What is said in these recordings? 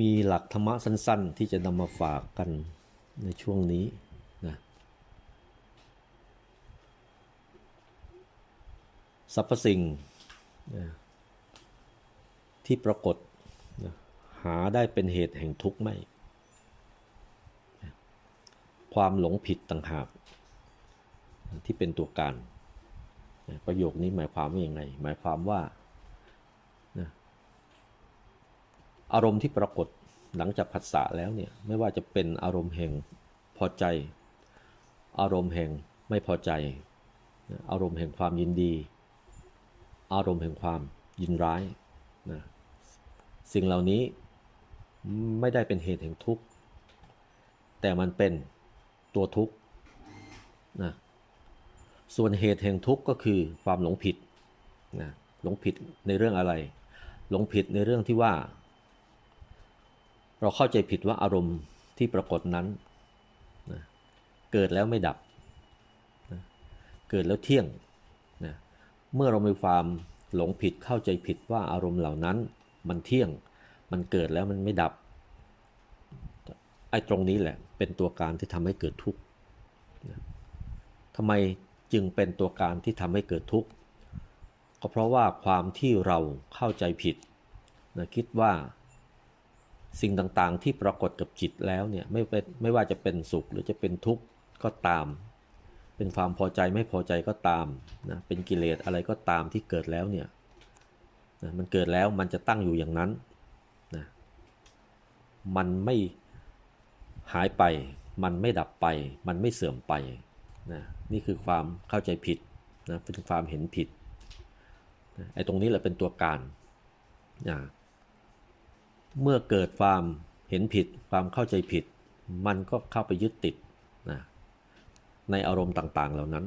มีหลักธรรมะสั้น ๆ ที่จะนำมาฝากกันในช่วงนี้นะสรรพสิ่งนะที่ปรากฏนะหาได้เป็นเหตุแห่งทุกข์ไม่นะความหลงผิดต่างหากนะที่เป็นตัวการนะประโยคนี้หมายความว่าอย่างไรหมายความว่านะ อารมณ์ที่ปรากฏหลังจากผัสสะแล้วเนี่ยไม่ว่าจะเป็นอารมณ์แห่งพอใจ อารมณ์แห่งไม่พอใจ อารมณ์แห่งความยินดี อารมณ์แห่งความยินร้ายนะสิ่งเหล่านี้ไม่ได้เป็นเหตุแห่งทุกข์ แต่มันเป็นตัวทุกข์นะส่วนเหตุแห่งทุกข์ก็คือความหลงผิดนะหลงผิดในเรื่องอะไร หลงผิดในเรื่องที่ว่า เราเข้าใจผิดว่าอารมณ์ที่ปรากฏนั้นนะเกิดแล้วไม่ดับนะเกิดแล้วเที่ยงนะเมื่อเรามีความหลงผิดเข้าใจผิดว่าอารมณ์เหล่านั้นมันเที่ยง มันเกิดแล้วมันไม่ดับ ไอ้ตรงนี้แหละเป็นตัวการที่ทำให้เกิดทุกข์นะทำไมจึงเป็นตัวการที่ทำให้เกิดทุกข์ ก็เพราะว่าความที่เราเข้าใจผิดนะคิดว่า สิ่งต่างๆ ที่ปรากฏกับจิตแล้วเนี่ยไม่เป็นไม่ว่าจะเป็นสุขหรือจะเป็นทุกข์ก็ตาม เป็นความพอใจไม่พอใจก็ตามนะเป็นกิเลสอะไรก็ตามที่เกิดแล้วเนี่ยนะมันเกิดแล้วมันจะตั้งอยู่อย่างนั้นนะมันไม่หายไป มันไม่ดับไป มันไม่เสื่อมไปนะนี่คือความเข้าใจผิดนะเป็นความเห็นผิดนะไอ้ตรงนี้แหละเป็นตัวการนะ เมื่อเกิดความเห็นผิดความเข้าใจผิด มันก็เข้าไปยึดติดนะในอารมณ์ต่างๆเหล่านั้น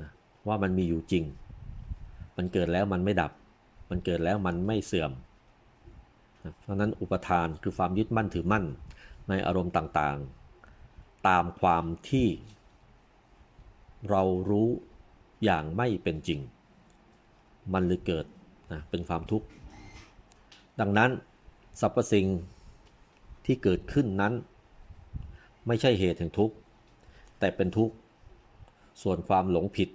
นะว่ามันมีอยู่จริง มันเกิดแล้วมันไม่ดับ มันเกิดแล้วมันไม่เสื่อมนะเพราะนั้นอุปทานคือความยึดมั่นถือมั่น ในอารมณ์ต่างๆ ตามความที่เรารู้อย่างไม่เป็นจริง มันเลยเกิดนะเป็นความทุกข์ ดังนั้น สรรพสิ่งที่เกิดขึ้นนั้น ไม่ใช่เหตุแห่งทุกข์ แต่เป็นทุกข์ ส่วนความหลงผิด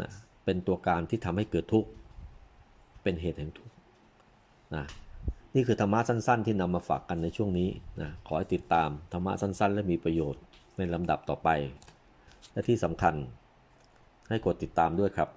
นะเป็นตัวการที่ทำให้เกิดทุกข์ เป็นเหตุแห่งทุกข์นะนี่คือธรรมะสั้น ๆ ที่นำมาฝากกันในช่วงนี้นะขอให้ติดตามธรรมะสั้น ๆ และมีประโยชน์ในลำดับต่อไป และที่สำคัญให้กดติดตามด้วยครับ